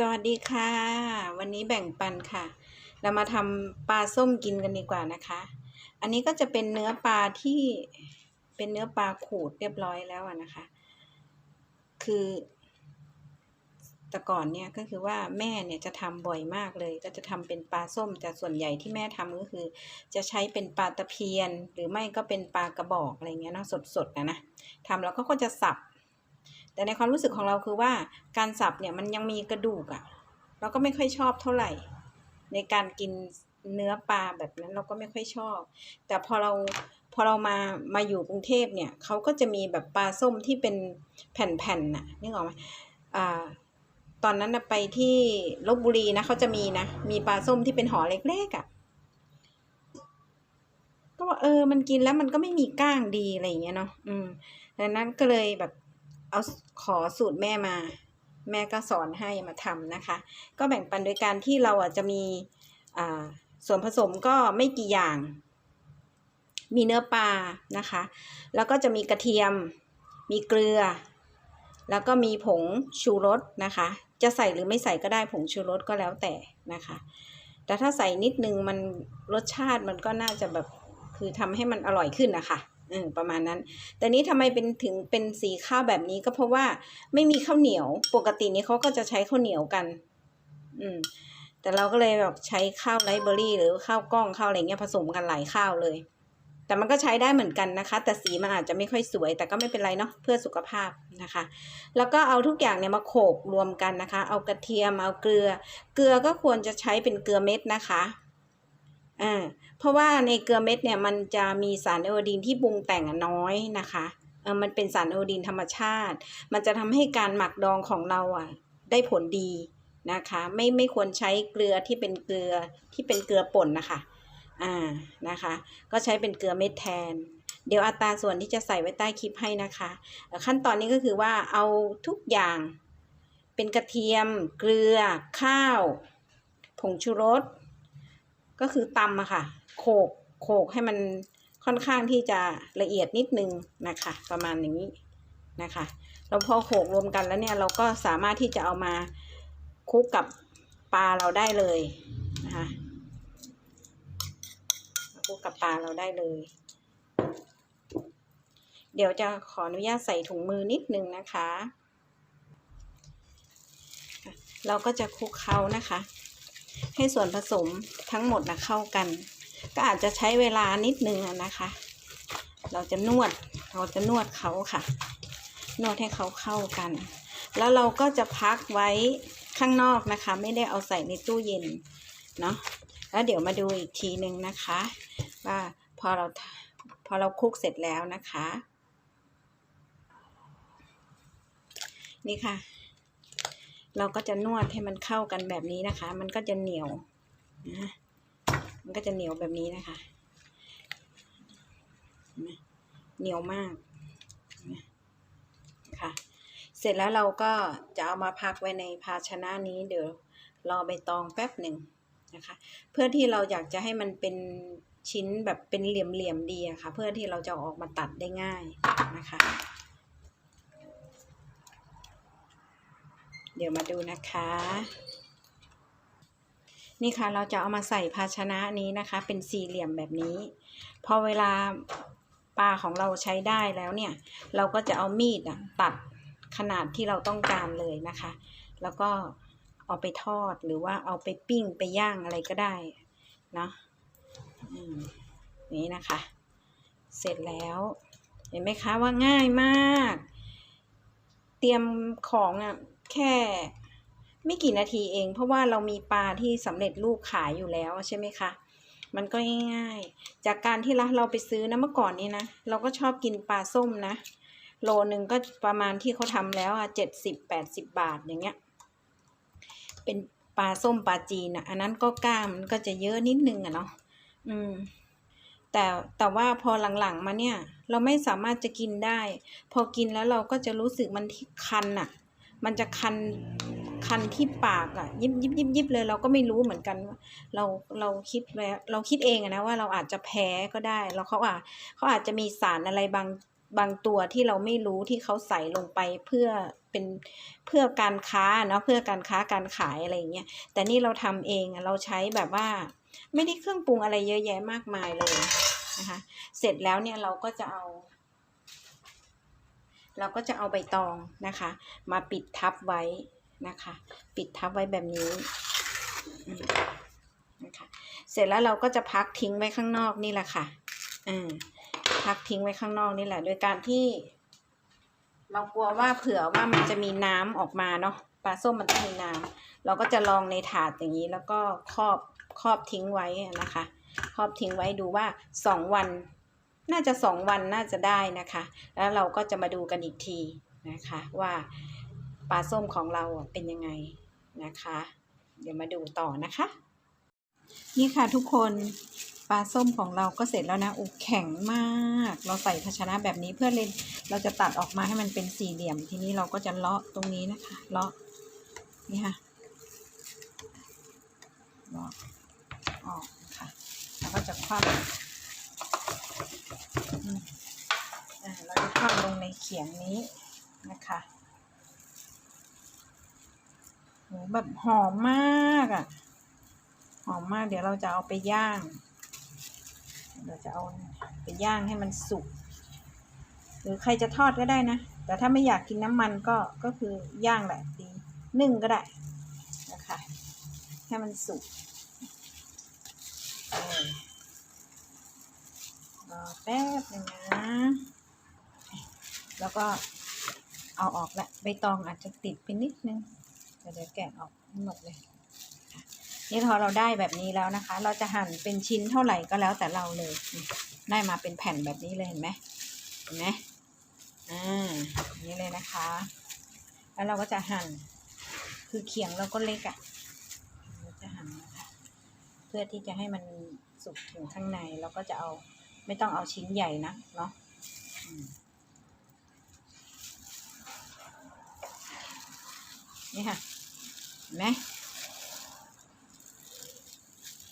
สวัสดีค่ะ วันนี้แบ่งปันค่ะ เรามาทำปลาส้มกินกันดีกว่านะคะ อันนี้ก็จะเป็นเนื้อปลาที่เป็นเนื้อปลาขูดเรียบร้อยแล้วนะคะ คือแต่ก่อนเนี่ยก็คือว่าแม่เนี่ยจะทำบ่อยมากเลย ก็จะทำเป็นปลาส้มแต่ส่วนใหญ่ที่แม่ทำก็คือ จะใช้เป็นปลาตะเพียน หรือไม่ก็เป็นปลากระบอกอะไรเงี้ยเนาะสดๆนะนะทำแล้วก็ก็จะสับ แต่ในความรู้สึกของเราคือว่าการสับเนี่ยมันยังมีกระดูกอะเราก็ไม่ค่อยชอบเท่าไหร่ ในการกินเนื้อปลาแบบนั้นเราก็ไม่ค่อยชอบ แต่พอเราพอเรามามาอยู่กรุงเทพเนี่ยเขาก็จะมีแบบปลาส้มที่เป็นแผ่นๆน่ะนึกออกไหมอ่าตอนนั้นไปที่ลบบุรีนะเขาจะมีนะ มีปลาส้มที่เป็นห่อเล็กๆอะ่ะก็ว่าเออ มันกินแล้วมันก็ไม่มีก้างดีอะไรอย่างเงี้ยเนาะ อืมดังนั้นก็เลยแบบ เอาขอสูตรแม่มา แม่ก็สอนให้มาทำนะคะ ก็แบ่งปันโดยการที่เราอะจะมีส่วนผสมก็ไม่กี่อย่าง มีเนื้อปลานะคะ แล้วก็จะมีกระเทียม มีเกลือ แล้วก็มีผงชูรสนะคะ จะใส่หรือไม่ใส่ก็ได้ผงชูรสก็แล้วแต่นะคะ แต่ถ้าใส่นิดนึงมันรสชาติมันก็น่าจะแบบคือทำให้มันอร่อยขึ้นนะคะ ออประมาณนั้น แต่นี้ทำไมเป็นถึงเป็นสีข้าวแบบนี้ก็เพราะว่าไม่มีข้าวเหนียว ปกตินี้เขาก็จะใช้ข้าวเหนียวกัน อืม แต่เราก็เลยแบบใช้ข้าวไรเบอรี่ หรือข้าวกล้องข้าวอะไรเงี้ยผสมกันหลายข้าวเลย แต่มันก็ใช้ได้เหมือนกันนะคะ แต่สีมันอาจจะไม่ค่อยสวย แต่ก็ไม่เป็นไรเนาะเพื่อสุขภาพนะคะ แล้วก็เอาทุกอย่างเนี่ยมาโขลกรวมกันนะคะ เอากระเทียมเอาเกลือ เกลือก็ควรจะใช้เป็นเกลือเม็ดนะคะอ่า เพราะว่าในเกลือเม็ดเนี่ยมันจะมีสารไอโอดีนที่ปรุงแต่งน้อยนะคะเออมันเป็นสารไอโอดีนธรรมชาติ มันจะทำให้การหมักดองของเราอะได้ผลดีนะคะไม่ไม่ควรใช้เกลือที่เป็นเกลือที่เป็นเกลือป่นนะคะอ่านะคะ ก็ใช้เป็นเกลือเม็ดแทน เดี๋ยวอัตราส่วนที่จะใส่ไว้ใต้คลิปให้นะคะ ขั้นตอนนี้ก็คือว่าเอาทุกอย่างเป็นกระเทียม เกลือข้าว ผงชูรส ก็คือตำอะค่ะ โขกโขกให้มันค่อนข้างที่จะละเอียดนิดนึงนะคะ ประมาณอย่างนี้นะคะแล้วพอโขกรวมกันแล้วเนี่ยเราก็สามารถที่จะเอามาคลุกกับปลาเราได้เลยนะคะคลุกกับปลาเราได้เลย เดี๋ยวจะขออนุญาตใส่ถุงมือนิดนึงนะคะ เราก็จะคลุกเคล้านะคะ ให้ส่วนผสมทั้งหมดนะเข้ากัน ก็อาจจะใช้เวลานิดนึงนะคะ เราจะนวดเราจะนวดเขาค่ะ นวดให้เขาเข้ากัน แล้วเราก็จะพักไว้ข้างนอกนะคะ ไม่ได้เอาใส่ในตู้เย็นเนาะแล้วเดี๋ยวมาดูอีกทีหนึ่งนะคะ ว่าพอเราพอเราคลุกเสร็จแล้วนะคะ นี่ค่ะ เราก็จะนวดให้มันเข้ากันแบบนี้นะคะ มันก็จะเหนียวนะ มันก็จะเหนียวแบบนี้นะคะ เหนียวมากค่ะ เสร็จแล้วเราก็จะเอามาพักไว้ในภาชนะนี้เดี๋ยวรอใบตองแป๊บหนึ่งนะคะ เพื่อที่เราอยากจะให้มันเป็นชิ้นแบบเป็นเหลี่ยมๆดีอะค่ะ เพื่อที่เราจะออกมาตัดได้ง่ายนะคะ เดี๋ยวมาดูนะคะ นี่ค่ะเราจะเอามาใส่ภาชนะนี้นะคะ เป็นสี่เหลี่ยมแบบนี้ พอเวลาปลาของเราใช้ได้แล้วเนี่ย เราก็จะเอามีดตัดขนาดที่เราต้องการเลยนะคะ แล้วก็เอาไปทอดหรือว่าเอาไปปิ้งไปย่างอะไรก็ได้เนาะนี้นะคะ เสร็จแล้ว เห็นไหมคะว่าง่ายมาก เตรียมของอะแค่ ไม่กี่นาทีเอง เพราะว่าเรามีปลาที่สำเร็จรูปขายอยู่แล้วใช่ไหมคะ มันก็ง่ายๆ จากการที่เราเราไปซื้อนะเมื่อก่อนนี้นะ เราก็ชอบกินปลาส้มนะ โลหนึ่งก็ประมาณที่เขาทำแล้วอะเจ็ดสิบแปดสิบบาทอย่างเงี้ย เป็นปลาส้มปลาจีนอะ อันนั้นก็กล้ามมันก็จะเยอะนิดนึงอะเนาะ อืมแต่แต่ว่าพอหลังๆมาเนี่ย เราไม่สามารถจะกินได้ พอกินแล้วเราก็จะรู้สึกมันที่คันอะ มันจะคันคันที่ปากอะ ยิบยิบยิบยิบเลย เราก็ไม่รู้เหมือนกัน เราเราคิดแล้เราคิดเองอะนะว่าเราอาจจะแพ้ก็ได้แล้วเขาอะเขาอาจจะมีสารอะไรบางบางตัวที่เราไม่รู้ที่เขาใส่ลงไปเพื่อเป็นเพื่อการค้าเนาะเพื่อการค้าการขายอะไรอย่างเงี้ยแต่นี่เราทำเองเราใช้แบบว่า ไม่ได้เครื่องปรุงอะไรเยอะแยะมากมายเลยนะคะเสร็จแล้วเนี่ยเราก็จะเอา เราก็จะเอาใบตองนะคะ มาปิดทับไว้นะคะ ปิดทับไว้แบบนี้นะคะเสร็จแล้วเราก็จะพักทิ้งไว้ข้างนอกนี่แหละค่ะอ่าพักทิ้งไว้ข้างนอกนี่แหละ โดยการที่ เรากลัวว่าเผื่อว่ามันจะมีน้ำออกมาเนาะปลาส้มมันต้องมีน้ำเราก็จะลองในถาดอย่างนี้ แล้วก็ครอบครอบทิ้งไว้นะคะ ครอบทิ้งไว้ดูว่าสองวัน น่าจะสองวันน่าจะได้นะคะ แล้วเราก็จะมาดูกันอีกทีนะคะว่าปลาส้มของเราเป็นยังไงนะคะ เดี๋ยวมาดูต่อนะคะ นี่ค่ะทุกคนปลาส้มของเราก็เสร็จแล้วนะอุแข็งมาก เราใส่ภาชนะแบบนี้เพื่อเล่นเราจะตัดออกมาให้มันเป็นสี่เหลี่ยม ทีนี้เราก็จะเลาะตรงนี้นะคะ เลาะนี่ค่ะเลาะออกนะคะแล้วก็จะคว่ำอืมอ่าเราจะคว่ สียงนี้นะคะหแบบหอมมากอะ หอมมากเดี๋ยวเราจะเอาไปย่าง เราจะเอาไปย่างให้มันสุก หรือใครจะทอดก็ได้นะ แต่ถ้าไม่อยากกินน้ำมันก็ ก็คือย่างแหละดีนึ่งก็ได้นะคะ ให้มันสุกเออรอแป๊บนึงนะ แล้วก็เอาออกละใบตองอาจจะติดไปนิดนึงแต่เดี๋ยวแกะออกหมดเลยนี่พอเราได้แบบนี้แล้วนะคะ เราจะหั่นเป็นชิ้นเท่าไหร่ก็แล้วแต่เราเลย ได้มาเป็นแผ่นแบบนี้เลยเห็นไหมเห็นไหมอ่าอย่างนี้เลยนะคะ แล้วเราก็จะหั่นคือเขียงเราก็เล็กอะ่ะเราจะหั่นนะคะเพื่อที่จะให้มันสุกถึงข้างในเราก็จะเอาไม่ต้องเอาชิ้นใหญ่นะเนาะอืม นี่ค่ะเห็นไหม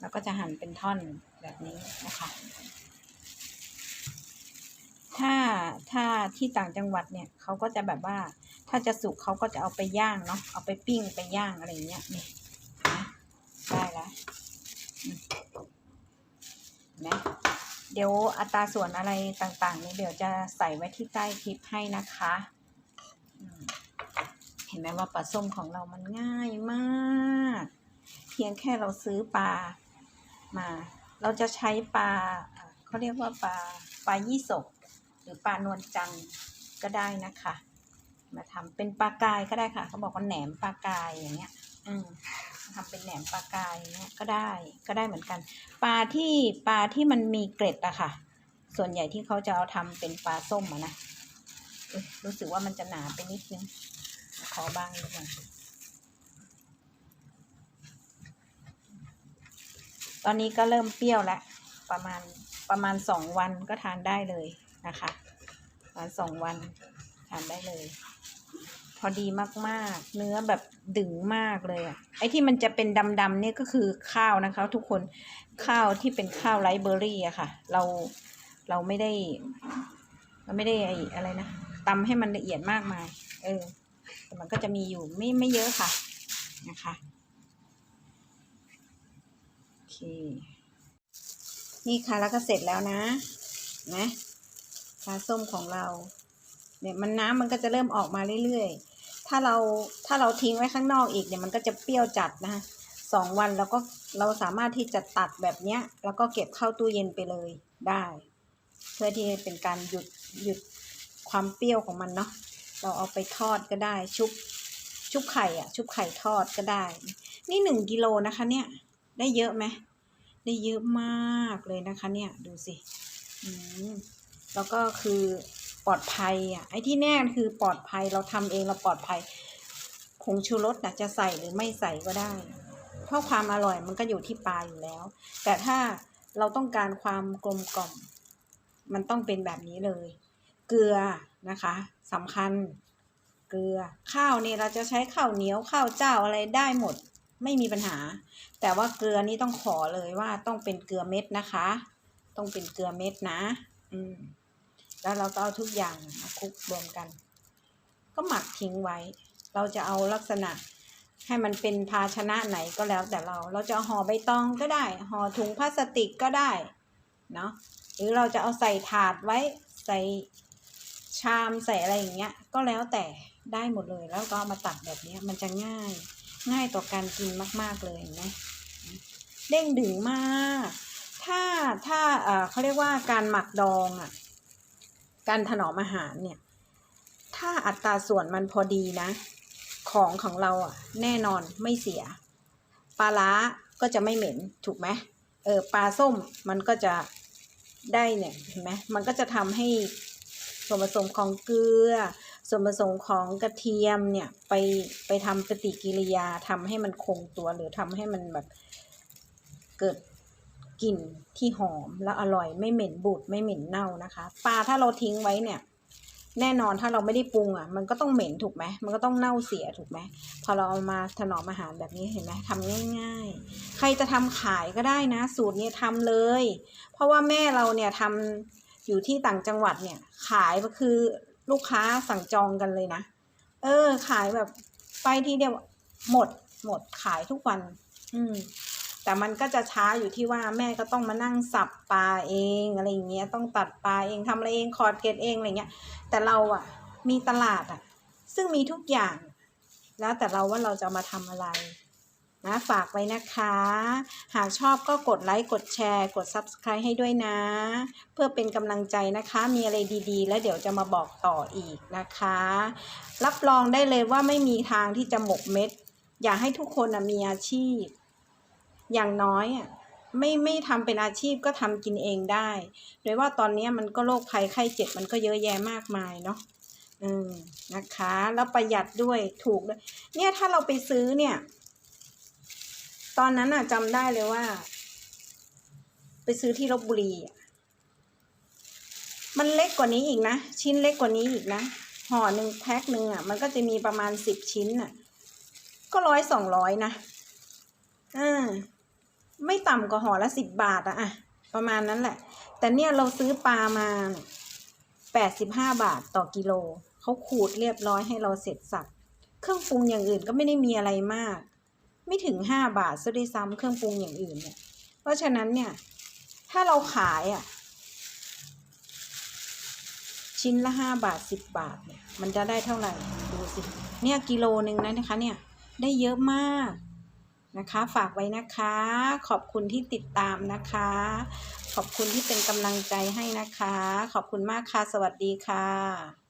แล้วก็จะหั่นเป็นท่อนแบบนี้นะคะ ถ้าถ้าที่ต่างจังหวัดเนี่ยเขาก็จะแบบว่า ถ้าจะสุกเขาก็จะเอาไปย่างเนาะเอาไปปิ้งไปย่างอะไรอย่างเงี้ยนี่นะได้แล้วเห็นะเดี๋ยวอัตราส่วนอะไรต่างๆ นี้เดี๋ยวจะใส่ไว้ที่ใต้คลิปให้นะคะ เห็นไหมว่าปลาส้มของเรามันง่ายมาก เพียงแค่เราซื้อปลามา เราจะใช้ปลาเขาเรียกว่าปลาปลายี่สกหรือปลานวลจันทร์ก็ได้นะคะ มาทำเป็นปลากายก็ได้ค่ะเขาบอกว่าแหนมปลากายอย่างเงี้ย อืมทำเป็นแหนมปลากายเงี้ยก็ได้ก็ได้เหมือนกัน ปลาที่ปลาที่มันมีเกล็ดอะค่ะ ส่วนใหญ่ที่เขาจะเอาทำเป็นปลาส้มอะนะรู้สึกว่ามันจะหนาไปนิดนึง ขอบางนิดนึงตอนนี้ก็เริ่มเปรี้ยวแล้วประมาณประมาณสองวันก็ทานได้เลยนะคะประมาณสองวันทานได้เลย พอดีมากๆ เนื้อแบบดึงมากเลยอะไอ้ที่มันจะเป็นดำๆเนี่ยก็คือข้าวนะคะ ทุกคนข้าวที่เป็นข้าวไรเบอร์รี่อะค่ะ เราเราไม่ได้ เราไม่ได้ไอ้อะไรนะตำให้มันละเอียดมากมาย เออ แต่มันก็จะมีอยู่ไม่ไม่เยอะค่ะนะคะโอเคนี่ค่ะแล้วก็เสร็จแล้วนะนะปลาส้มของเราเนี่ยมันน้ำมันก็จะเริ่มออกมาเรื่อยๆ ถ้าเราถ้าเราทิ้งไว้ข้างนอกอีกเนี่ยมันก็จะเปรี้ยวจัดนะคะสองวันแล้วก็เราสามารถที่จะตัดแบบเนี้ย แล้วก็เก็บเข้าตู้เย็นไปเลยได้ เพื่อที่จะเป็นการหยุดหยุดความเปรี้ยวของมันเนาะ เราเอาไปทอดก็ได้ ชุบชุบไข่อะชุบไข่ทอดก็ได้ นี่หนึ่งกิโลนะคะเนี่ย ได้เยอะไหมได้เยอะมากเลยนะคะ เนี่ยดูสิอืมแล้วก็คือปลอดภัยอะไอ้ที่แน่คือปลอดภัยเราทำเองเราปลอดภัยผงชูรสนะจะใส่หรือไม่ใส่ก็ได้ เพราะความอร่อยมันก็อยู่ที่ปลาอยู่แล้ว แต่ถ้าเราต้องการความกลมกล่อม มันต้องเป็นแบบนี้เลย เกลือ นะคะสำคัญเกลือข้าวนี่เราจะใช้ข้าวเหนียวข้าวเจ้าอะไรได้หมดไม่มีปัญหา แต่ว่าเกลือนี่ต้องขอเลยว่าต้องเป็นเกลือเม็ดนะคะ ต้องเป็นเกลือเม็ดนะ อืมแล้วเราก็เอาทุกอย่างมาคลุกรวมกัน ก็หมักทิ้งไว้ เราจะเอาลักษณะให้มันเป็นภาชนะไหนก็แล้วแต่เรา เราจะห่อใบตองก็ได้ ห่อถุงพลาสติกก็ได้ เนาะ หรือเราจะเอาใส่ถาดไว้ ใส่ ชามใส่อะไรอย่างเงี้ย ก็แล้วแต่ได้หมดเลย แล้วก็มาตัดแบบเนี้ยมันจะง่าย ง่ายต่อการกินมากๆเลยนไหมเด้งดึงมาก ถ้าถ้าเออเขาเรียกว่าการหมักดองอะ การถนอมอาหารเนี่ย ถ้าอัตราส่วนมันพอดีนะ ของของเราอะ แน่นอนไม่เสีย ปลาล้าก็จะไม่เหม็นถูกไหมเออปลาส้มมันก็จะได้เนี่ยเห็นไหมมันก็จะทำให้ ส่วนผสมของเกลือ ส่วนผสมของกระเทียมเนี่ยไปไปทำปฏิกิริยาทำให้มันคงตัวหรือทำให้มันแบบเกิดกลิ่นที่หอมแล้วอร่อยไม่เหม็นบูดไม่เหม็นเน่านะคะ ปลาถ้าเราทิ้งไว้เนี่ย แน่นอนถ้าเราไม่ได้ปรุงอะ มันก็ต้องเหม็นถูกไหมมันก็ต้องเน่าเสียถูกไหมพอเราเอามาถนอมอาหารแบบนี้เห็นไหมทำง่าย ๆ ใครจะทำขายก็ได้นะ สูตรนี้ทำเลย เพราะว่าแม่เราเนี่ยทำ อยู่ที่ต่างจังหวัดเนี่ย ขายก็คือลูกค้าสั่งจองกันเลยนะ เออ ขายแบบไปทีเดียวหมดหมดขายทุกวัน อืม แต่มันก็จะช้าอยู่ที่ว่าแม่ก็ต้องมานั่งสับปลาเองอะไรอย่างเงี้ยต้องตัดปลาเองทำอะไรเองคอร์ดเกตเองอะไรเงี้ย แต่เราอะ มีตลาดอะ ซึ่งมีทุกอย่าง แล้วแต่เราว่าเราจะมาทำอะไร นะฝากไว้นะคะ หากชอบก็กดไลค์กดแชร์ กด Subscribe ให้ด้วยนะ เพื่อเป็นกำลังใจนะคะ มีอะไรดีๆ แล้วเดี๋ยวจะมาบอกต่ออีกนะคะ รับรองได้เลยว่าไม่มีทางที่จะหมกเม็ด อยากให้ทุกคนมีอาชีพ อย่างน้อยอะไม่ไม่ทำเป็นอาชีพก็ทำกินเองได้โดยว่าตอนนี้มันก็โรคภัยไข้เจ็บมันก็เยอะแยะมากมายเนาะอืมนะคะ แล้วประหยัดด้วยถูกด้วยเนี่ยถ้าเราไปซื้อเนี่ย ตอนนั้นอะจำได้เลยว่า ไปซื้อที่ลบบุรีอะมันเล็กกว่านี้อีกนะ ชิ้นเล็กกว่านี้อีกนะห่อหนึ่งแพ็คหนึ่งอะมันก็จะมีประมาณสิบชิ้นอะก็ร้อยสองร้อยนะอ่าไม่ต่ำกว่าห่อละสิบบาทอะอะประมาณนั้นแหละ แต่เนี่ยเราซื้อปลามาแปดสิบห้าบาทต่อกิโลเขาขูดเรียบร้อยให้เราเสร็จสับเครื่องปรุงอย่างอื่นก็ไม่ได้มีอะไรมาก ไม่ถึงห้าบาทซะด้วยซ้ำเครื่องปรุงอย่างอื่นเนี่ย เพราะฉะนั้นเนี่ย ถ้าเราขายอะ ชิ้นละห้าบาทสิบบาทเนี่ย มันจะได้เท่าไหร่ดูสิ เนี่ยกิโลหนึ่งนะนะคะ เนี่ย ได้เยอะมากนะคะ ฝากไว้นะคะ ขอบคุณที่ติดตามนะคะ ขอบคุณที่เป็นกำลังใจให้นะคะ ขอบคุณมากค่ะ สวัสดีค่ะ